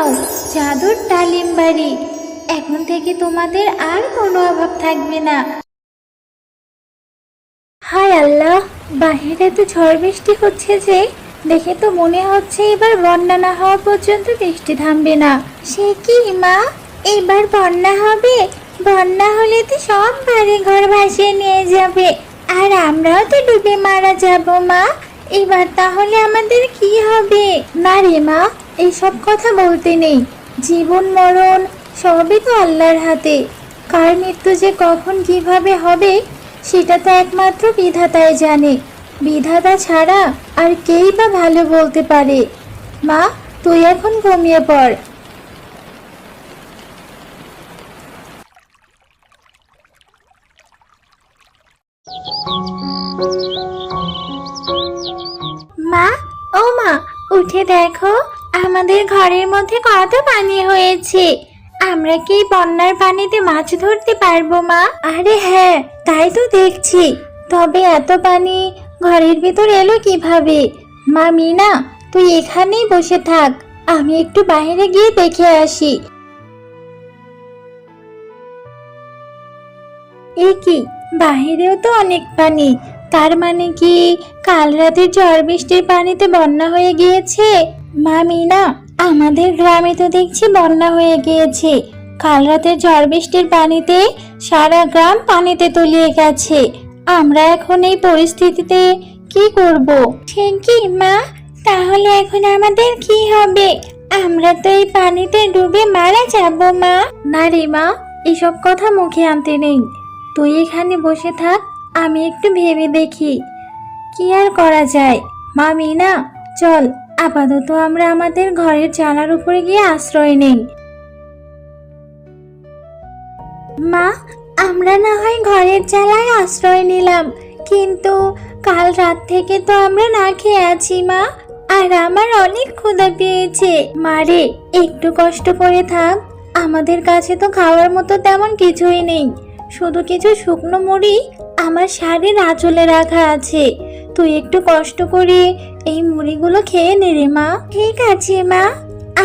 নাও, জাদুর তালিম বাড়ি। এখন থেকে তোমাদের আর কোনো অভাব থাকবে না। হায় আল্লাহ, বাহিরে তো ঝড় বৃষ্টি হচ্ছে যে, দেখে তো মনে হচ্ছে এবার বন্যা না হওয়া পর্যন্ত বৃষ্টি থামবে না। সে কি মা? এবার বন্যা হবে? বন্যা হলে তো সব বাড়ি ঘর ভাসিয়ে নিয়ে যাবে। আর আমরাও তো ডুবে মারা যাব মা। এবার তাহলে আমাদের কি হবে? না রে মা এইসব কথা বলতে নেই। জীবন মরণ সবই তো আল্লাহর হাতে। কার মৃত্যু যে কখন কীভাবে হবে, সেটা তো একমাত্র বিধাতাই জানে। বিধাতা ছাড়া আর কেই বা ভালো বলতে পারে। মা, তুই এখন ঘুমিয়ে পড়। মা, ও মা, উঠে দেখো। আমাদের ঘরের মধ্যে কত পানি হয়েছে? আমরা কি বন্যার পানিতে মাছ ধরতে পারব, মা? আরে হ্যাঁ তাই তো দেখছি। তবে এত পানি ঘরের ভিতর এলো কীভাবে? মা মিনা, তুই এখানেই বসে থাক, আমি একটু বাইরে গিয়ে দেখে আসি। কি বাহিরেও তো অনেক পানি। তার মানে কি কাল রাতের ঝড় বৃষ্টির পানিতে বন্যা হয়ে গিয়েছে? মা মিনা আমাদের গ্রামে তো দেখছি বন্যা হয়ে গিয়েছে। কাল রাতে ঝড় বৃষ্টির পানিতে সারা গ্রাম পানিতে তলিয়ে গেছে। আমরা এখন এই পরিস্থিতিতে কি করব? ঠিকই মা তাহলে এখন আমাদের কি হবে? আমরা তো এই পানিতে ডুবে মারা যাব মা। না রে মা এসব কথা মুখে আনতে নেই। তুই এখানে বসে থাক আমি একটু ভেবে দেখি। কি আর করা যায়? মা মিনা চল। আপাতত আমরা আমাদের ঘরের জানার উপরে গিয়ে আশ্রয় নেই। মা, আমরা না হয় ঘরের চালায় আশ্রয় নিলাম, কিন্তু কাল রাত থেকে তো আমরা না খেয়ে আছি মা, আর আমার অনেক ক্ষুধা পেয়েছে। মারে একটু কষ্ট করে থাক, আমাদের কাছে তো খাওয়ার মতো তেমন কিছুই নেই। শুধু কিছু শুকনো মুড়ি, আমার শাড়ির আঁচলে রাখা আছে। তুই একটু কষ্ট করে এই মুড়িগুলো খেয়ে নে রে মা। ঠিক আছে মা।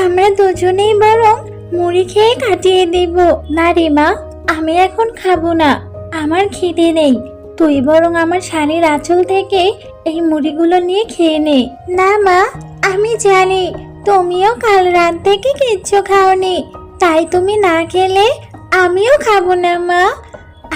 আমরা দুজনেই বরং মুড়ি খেয়ে কাটিয়ে দেব। না রে মা, আমি এখন খাব না। আমার খিদে নেই। তুই বরং আমার শাড়ির আঁচল থেকে এই মুড়িগুলো নিয়ে খেয়ে নে। না মা, আমি জানি। তুমিও কাল রাত থেকে কিচ্ছু খাওনি। তাই তুমি না খেলে আমিও খাব না মা।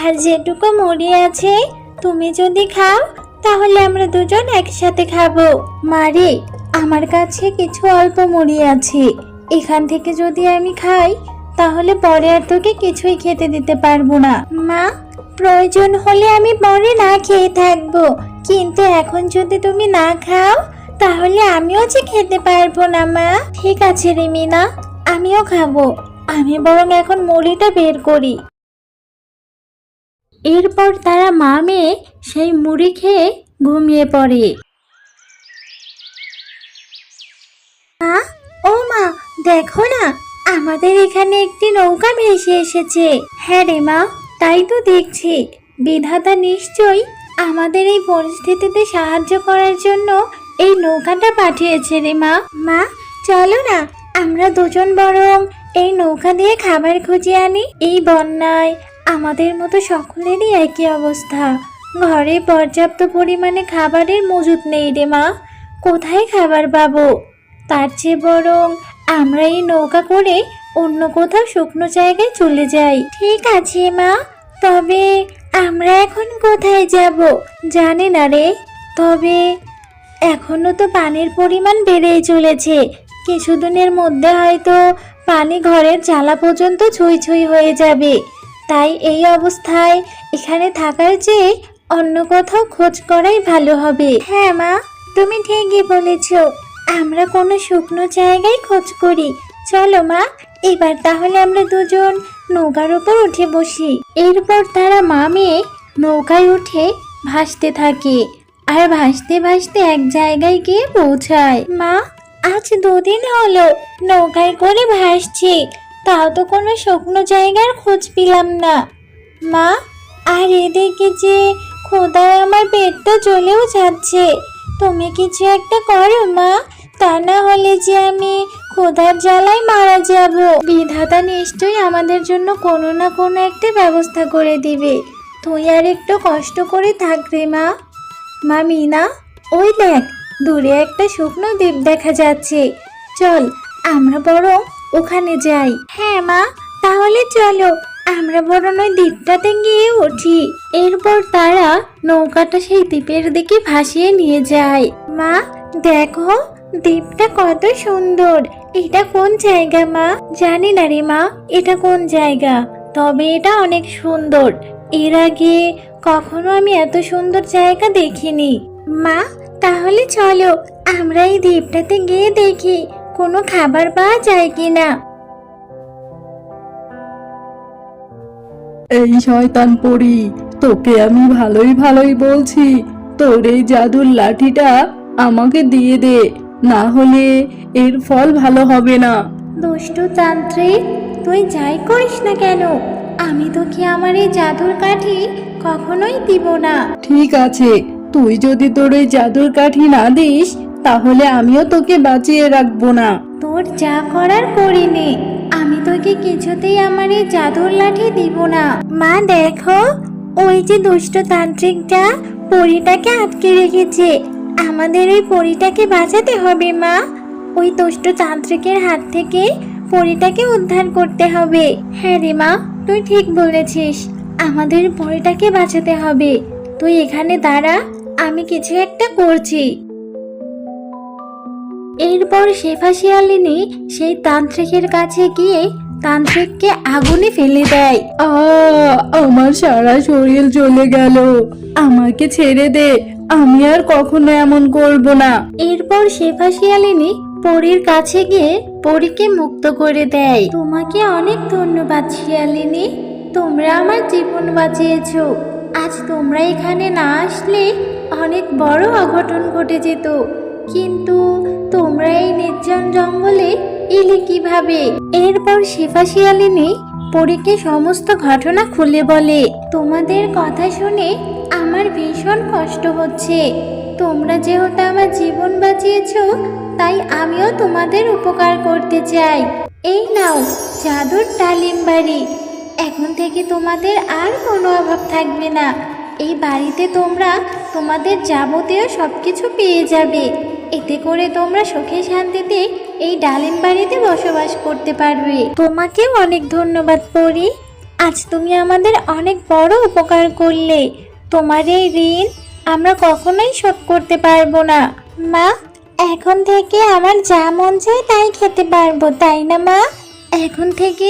আর যেটুকু মুড়ি আছে, তুমি যদি খাও তাহলে আমরা দুজন একসাথে খাব। মারে আমার কাছে কিছু অল্প মুড়ি আছে। এখান থেকে যদি আমি খাই, তাহলে পরে আর তোকে কিছুই খেতে দিতে পারব না। মা, প্রয়োজন হলে আমি পরে না খেয়ে থাকব। কিন্তু এখন যদি তুমি না খাও, তাহলে আমিও যে খেতে পারব না, মা। ঠিক আছে রে মিনা, আমিও খাব। আমি বরং এখন মুড়িটা বের করি। এরপর তারা মা মেয়ে সেই মুড়ি খেয়ে ঘুমিয়ে পড়ে। মা ও মা দেখো না আমাদের এখানে একটি নৌকা ভেসে এসেছে। হ্যাঁ রে মা তাই তো দেখছি। বিধাতা নিশ্চয়ই আমাদের এই পরিস্থিতিতে সাহায্য করার জন্য এই নৌকাটা পাঠিয়েছে রে মা। মা চলো না আমরা দুজন বরং এই নৌকা দিয়ে খাবার খুঁজে আনি। এই বন্যায় আমাদের মতো সকলেরই একই অবস্থা। ঘরে পর্যাপ্ত পরিমাণে খাবারের মজুদ নেই রে মা। কোথায় খাবার পাবো? তার চেয়ে বরং আমরা এই নৌকা করে অন্য কোথাও শুকনো জায়গায় চলে যাই। ঠিক আছে মা, তবে আমরা এখন কোথায় যাব? জানি না রে। তবে এখনও তো পানির পরিমাণ বেড়েই চলেছে। কিছুদিনের মধ্যে হয়তো পানি ঘরের জ্বালা পর্যন্ত ছুঁই ছুঁই হয়ে যাবে। তাই এই অবস্থায় এখানে থাকার চেয়ে অন্য কোথাও খোঁজ করাই ভালো হবে। হ্যাঁ মা, তুমি ঠিকই বলেছ। আমরা কোনো শুকনো জায়গায় খোঁজ করি। চলো, মা, এবার তাহলে আমরা দুজন নৌকার উপর উঠে বসি। এরপর তারা মা মেয়ে নৌকায় উঠে ভাসতে থাকে আর ভাসতে ভাসতে এক জায়গায় গিয়ে পৌঁছায়। মা, আজ দুদিন হলো নৌকায় করে ভাসছি। তাও তো কোনো শুকনো জায়গার খোঁজ পেলাম না। মা, আর এদিকে যে খোদায় আমার পেটটা চলেও যাচ্ছে। তুমি কিছু একটা করো, মা। তা না হলে যে আমি ক্ষুধার জ্বালায় মারা যাব। বিধাতা নিশ্চয়ই আমাদের জন্য কোনো না কোনো একটা ব্যবস্থা করে দিবে। তুই আর একটু কষ্ট করে থাক রে, মা। মা মিনা, ওই দেখ, দূরে একটা শুকনো দ্বীপ দেখা যাচ্ছে। চল, আমরা বরং ওখানে যাই। হ্যাঁ মা, তাহলে চলো। আমরা বরং ওই দ্বীপটাতে গিয়ে উঠি। এরপর তারা নৌকাটা সেই দ্বীপের দিকে ভাসিয়ে নিয়ে যায়। মা, দেখো, দ্বীপটা কত সুন্দর। এটা কোন জায়গা মা? জানি না রে মা, এটা কোন জায়গা? তবে এটা অনেক সুন্দর। এর আগে কখনো আমি এত সুন্দর জায়গা দেখিনি। মা, তাহলে চলো, আমরা এই দ্বীপটাতে গিয়ে দেখি। কোনো খাবার পাওয়া যায় কিনা? এই শয়তান পড়ি তোকে আমি ভালোই ভালোই বলছি। তোর এই জাদুর লাঠিটা আমাকে দিয়ে দে না হলে এর ফল ভালো হবে না। দুষ্টু তান্ত্রিক তুই যাই করিস না কেন? আমি তোকে আমার এই জাদুর কাঠি কখনোই দিব না। ঠিক আছে তুই যদি তোর এই জাদুর কাঠি না দিস তাহলে আমিও তোকে বাঁচিয়ে রাখব না। তোর যা করার করিনি আমি তোকে কিছুতেই আমার এই জাদুর লাঠি দিব না। মা, দেখো, ওই যে দুষ্ট তান্ত্রিকটা পরীটাকে আটকে রেখেছে। আমাদের ওই পরীটাকে বাঁচাতে হবে, মা। ওই দুষ্ট তান্ত্রিকের হাত থেকে পরীটাকে উদ্ধার করতে হবে। হ্যাঁ রে মা, তুই ঠিক বলেছিস। আমাদের পরীটাকে বাঁচাতে হবে। তুই এখানে দাঁড়া, আমি কিছু একটা করছি। এরপর শেফা শিয়ালিনী সেই তান্ত্রিকের কাছে গিয়ে তান্ত্রিককে আগুনে ফেলে দেয়। আ আমার সারা শরীর জ্বলে গেল। আমাকে ছেড়ে দে আমি আর কখনো এমন করব না। এরপর শেফা শিয়ালিনী পরীর কাছে গিয়ে পরীকে মুক্ত করে দেয়। তোমাকে অনেক ধন্যবাদ শিয়ালিনী তোমরা আমার জীবন বাঁচিয়েছো। আজ তোমরা এখানে না আসলে অনেক বড় অঘটন ঘটে যেত। কিন্তু তোমরা এই নির্জন জঙ্গলে এলে কীভাবে? এরপর শেফা শিয়ালিনী পরীকে সমস্ত ঘটনা খুলে বলে, তোমাদের কথা শুনে আমার ভীষণ কষ্ট হচ্ছে। তোমরা যেহেতু আমার জীবন বাঁচিয়েছো, তাই আমিও তোমাদের উপকার করতে চাই। এই নাও জাদুর ডালিম বাড়ি। এখন থেকে তোমাদের আর কোনো অভাব থাকবে না। এই বাড়িতে তোমরা তোমাদের যাবতীয় সব কিছু পেয়ে যাবে। এতে করে তোমরা সুখে শান্তিতে এই ডালিম বাড়িতে বসবাস করতে পারবে। তোমাকেও অনেক ধন্যবাদ, পরি। আজ তুমি আমাদের অনেক বড় উপকার করলে। তোমার এই ঋণ আমরা কখনোই শোধ করতে পারব না। মা, এখন থেকে আমার যা মন চায় তাই খেতে পারব, তাই না মা? এখন থেকে